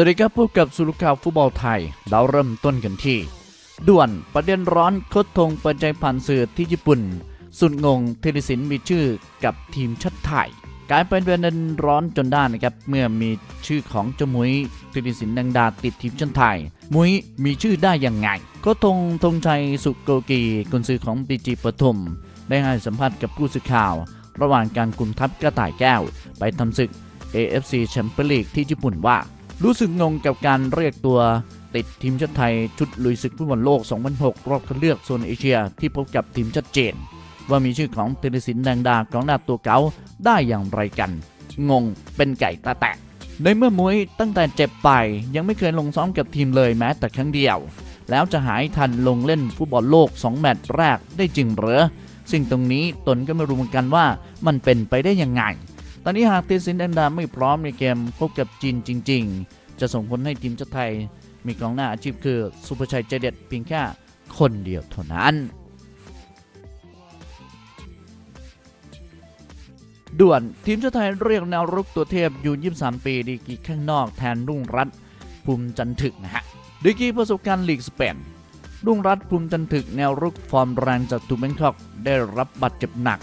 วัสดีครับพบกับสุรุข่าวฟุตบอลไทย เราเริ่มต้นกันที่ ด่วนประเด็นร้อนโคดทงเปิดใจผ่านสื่อที่ญี่ปุ่น สุดงงเทเลสินมีชื่อกับทีมชาติไทยกลายเป็นประเด็นร้อนจนได้นะครับ เมื่อมีชื่อของเจ้ามุยเทเลสินดังดาติดทีมชาติไทย มุยมีชื่อได้อยังไงโคดทงธงชัยสุโกกีกุนซือของปีจีปทุม ได้ให้สัมภาษณ์กับผู้สื่อข่าว ระหว่างการคุมทัพกระต่ายแก้ว ไปทำศึก AFC แชมเปี้ยนลีกที่ญี่ปุ่นว่า รู้สึกงงกับการเรียกตัวติดทีมชาติไทยชุดลุยศึกฟุตบอลโลก 2006 รอบคัดเลือกโซนเอเชีย ที่พบกับทีมชัดเจนว่ามีชื่อของเทเลสินแดงดากองหน้าตัวเก๋าได้อย่างไรกัน งงเป็นไก่ตาแตก ในเมื่อมวยตั้งแต่เจ็บไปยังไม่เคยลงซ้อมกับทีมเลยแม้แต่ครั้งเดียว แล้วจะหายทันลงเล่นฟุตบอลโลก 2 แมตช์แรกได้จริงเหรอซึ่งตรงนี้ตนก็ไม่รู้เหมือนกันว่ามันเป็นไปได้ยังไง อนนี้หากเทสินแดงดาไม่พร้อมในเกมพบกับจีนจริง ๆ จะส่งผลให้ทีมชาติไทย มีกองหน้าอาชีพคือสุภชัยใจเด็ดเพียงแค่คนเดียวเท่านั้น ด่วนทีมชาติไทยเรียกแนวรุกตัวเทพอยู่23 ปีดีกีข้างนอกแทนรุ่งรัตภูมิจันทึกนะฮะดีกีประสบการณ์ลีกสเปนรุ่งรัตภูมิจันทึกแนวรุกฟอร์มแรงจากตูเบนคอกได้รับบาดเจ็บหนัก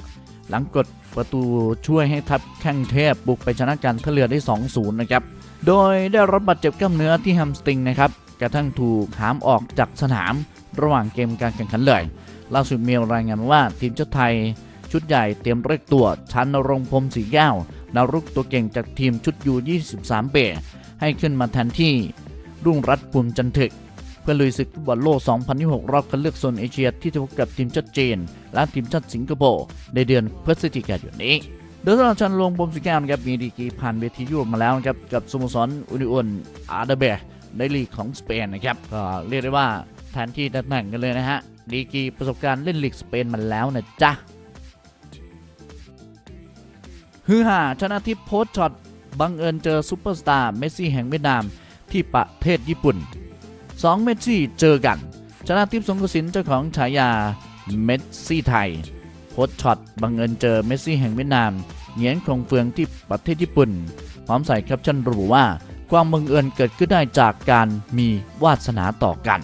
หลังกดประตูช่วยให้ทัพแข้งเทพบุกไปชนะการท่าเรือได้ 2-0 นะครับ โดยได้รับบาดเจ็บกล้ามเนื้อที่แฮมสตริงนะครับ กระทั่งถูกหามออกจากสนามระหว่างเกมการแข่งขันเลยล่าสุดมีรายงานว่าทีมชาติไทย ชุดใหญ่เตรียมเรียกตัวชันนรงพรมสีแก้วดาวรุกตัวเก่งจากทีมชุดยู23เปให้ขึ้นมาแทนที่รุ่งรัตน์ภูมิจันทึก เพื่อลุยศึกฟุตบอลโลก 2026 รอบคัดเลือกโซนเอเชียที่จะพบกับทีมชาติจีน และทีมชาติสิงคโปร์ในเดือนพฤศจิกายนนี้โดยสำหรับชันลงบมสิแก้วนะครับมีดีกีผ่านเวทียุโรปมาแล้วนะครับกับสโมสรอุนิออนอาร์เดเบในลีกของสเปนนะครับก็เรียกได้ว่าแทนที่ตำแหน่งกันเลยนะฮะดีกีประสบการณ์เล่นลีกสเปนมาแล้วนะจ๊ะฮือฮาชนะทิพย์โพสช็อตบังเอิญเจอซูเปอร์สตาร์เมสซี่แห่งเวียดนามที่ประเทศญี่ปุ่น 2 เมสซี่เจอกัน ชนะทิพย์สงกระสินเจ้าของฉายาเมสซี่ไทยโพสช็อตบังเอิญเจอเมสซี่แห่งเวียดนามเหงียนคงเฟืองที่ประเทศญี่ปุ่น พร้อมใส่แคปชั่นระบุว่า ความบังเอิญเกิดขึ้นได้จากการมีวาสนาต่อกัน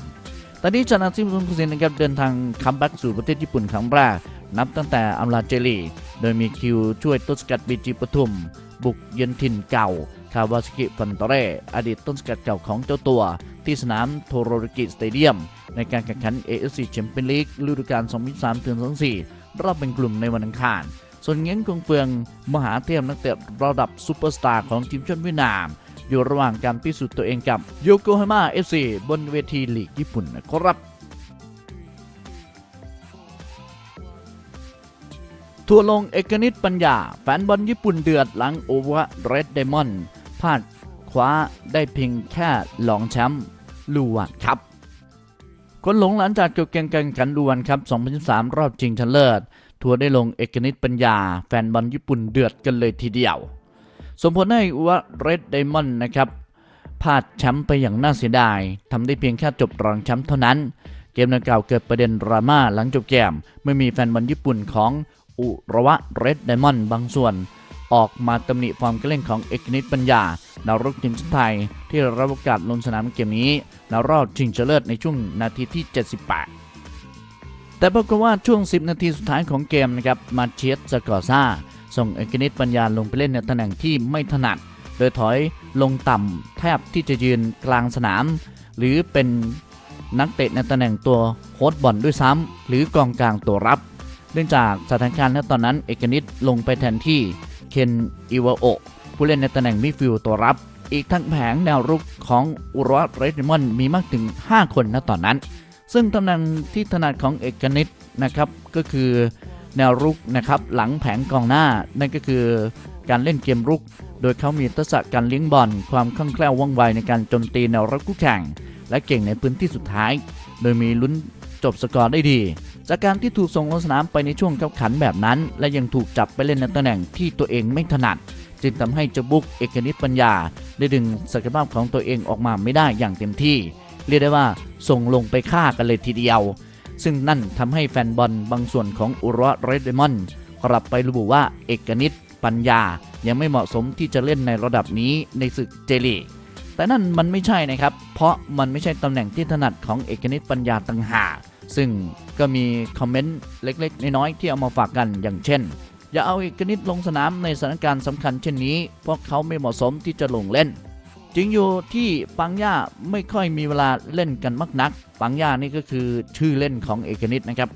ตอนนี้ชนะทิพย์สงกระสินนะครับเดินทางคัมแบ็กสู่ประเทศญี่ปุ่นครั้งแรกนับตั้งแต่อำลาเจลี โดยมีคิวช่วยต้นสกัดบีจีปทุม บุกเยือนถิ่นเก่า คาวาสกิฟันโตเรอดีตต้นสกัดเก่าของเจ้าตัว ที่สนามโทโรริกิสเตเดียม ในการแข่งขัน AFC แชมเปี้ยนลีกฤดูกาล 2023-2024 รอบเป็นกลุ่มในวันอังคาร ส่วนเงี้ยงกงเฟือง มหาเทพนักเตะระดับซูเปอร์สตาร์ของทีมชาติเวียดนาม อยู่ระหว่างการพิสูจน์ตัวเองกับโยโกฮาม่า FC บนเวทีลีกญี่ปุ่นนะครับทัวร์ลงเอกนิตปัญญา แฟนบอลญี่ปุ่นเดือดหลังโอวะเรดเดมอนพลาด คว้าได้เพียงแค่หลองแชมป์ลูวันครับคนหลงหลังจากจบเกมการแข่งขันลูวันครับ 2023รอบชิงชนะเลิศ ทัวร์ได้ลงเอกนิตปัญญา แฟนบอลญี่ปุ่นเดือดกันเลยทีเดียว สมผลให้โอวะเรดเดมอนนะครับพลาดแชมป์ไปอย่างน่าเสียดาย ทำได้เพียงแค่จบรองแชมป์เท่านั้น เกมดังกล่าวเกิดประเด็นดราม่าหลังจบเกม เมื่อมีแฟนบอลญี่ปุ่นของอุระวะเรดไดมอนด์บางส่วน ออกมาตำหนิฟอร์มการเล่นของเอกนิตปัญญาดาวรุ่งทีมชาติไทย ที่รับโอกาสลงสนามเกมนี้ในรอบชิงชนะเลิศในช่วงนาทีที่ 78 แต่ปรากฏว่าช่วง 10 นาทีสุดท้ายของเกมนะครับมาเชียสสกอร์ซ่า ส่งเอกนิตปัญญาลงไปเล่นในตำแหน่งที่ไม่ถนัด โดยถอยลงต่ำแทบที่จะยืนกลางสนาม หรือเป็นนักเตะในตำแหน่งตัวโฮสต์บอลด้วยซ้ำหรือกองกลางตัวรับ เนื่องจากสถานการณ์ณตอนนั้นเอกนิตลงไปแทนที่ เคนอิวาโอผู้เล่นในตำแหน่งมิดฟิลด์ตัวรับ อีกทั้งแผงแนวรุกของอุระเรดมอนมีมากถึง 5 คนณตอนนั้น ซึ่งตำแหน่งที่ถนัดของเอกนิตนะครับก็คือแนวรุกนะครับหลังแผงกองหน้า นั่นก็คือการเล่นเกมรุก โดยเขามีทักษะการเลี้ยงบอลความคล่องแคล่วว่องไวในการโจมตีแนวรับคู่แข่ง และเก่งในพื้นที่สุดท้าย โดยมีลุ้นจบสกอร์ได้ดี จากการที่ถูกส่งลงสนามไปในช่วงขับขันแบบนั้น และยังถูกจับไปเล่นในตำแหน่งที่ตัวเองไม่ถนัด จึงทำให้เจาบุกเอกนิตปัญญา ได้ดึงศักยภาพของตัวเองออกมาไม่ได้อย่างเต็มที่ เรียกได้ว่าส่งลงไปฆ่ากันเลยทีเดียว ซึ่งนั่นทำให้แฟนบอลบางส่วนของอุระเรดเดมอนกลับไประบุว่าเอกนิตปัญญา ยังไม่เหมาะสมที่จะเล่นในระดับนี้ในศึกเจลีแต่แต่นั่นมันไม่ใช่นะครับ เพราะมันไม่ใช่ตำแหน่งที่ถนัดของเอกนิตปัญญาต่างหากซึ่ง ก็มีคอมเมนต์เล็ก ๆ น้อยๆที่เอามาฝากกันอย่างเช่น อย่าเอาเอกนิตลงสนามในสถานการณ์สำคัญเช่นนี้ เพราะเขาไม่เหมาะสมที่จะลงเล่นจริงอยู่ที่ปังย่าไม่ค่อยมีเวลาเล่นกันมากนัก ปังย่านี่ก็คือชื่อเล่นของเอกนิตนะครับ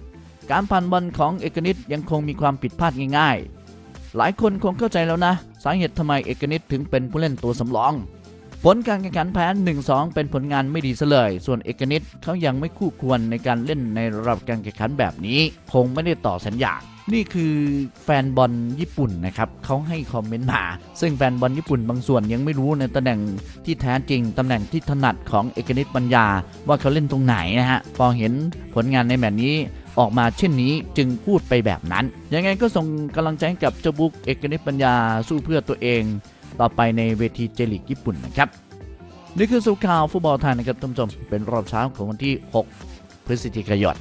การผ่านบอลของเอกนิตยังคงมีความผิดพลาดง่าย ๆ หลายคนคงเข้าใจแล้วนะ สาเหตุทำไมเอกนิตถึงเป็นผู้เล่นตัวสำรอง ผลการแข่งขันแพ้ 1-2 เป็นผลงานไม่ดีซะเลย ส่วนเอกนิตเขายังไม่คู่ควรในการเล่นในระดับการแข่งขันแบบนี้ คงไม่ได้ต่อสัญญานี่คือแฟนบอลญี่ปุ่นนะครับเขาให้คอมเมนต์มา ซึ่งแฟนบอลญี่ปุ่นบางส่วนยังไม่รู้ในตำแหน่งที่แท้จริง ตำแหน่งที่ถนัดของเอกนิตปัญญา ว่าเขาเล่นตรงไหนนะฮะ พอเห็นผลงานในแบบนี้ออกมาเช่นนี้จึงพูดไปแบบนั้น ยังไงก็ส่งกำลังใจกับเจ้าบุ๊กเอกนิตปัญญาสู้เพื่อตัวเอง ต่อไปในเวทีเจลิกญี่ปุ่นนะครับ นี่คือสุข่าวฟุตบอลไทยนะครับท่านผู้ชมเป็นรอบเช้าของวันที่ 6 พฤศจิกายน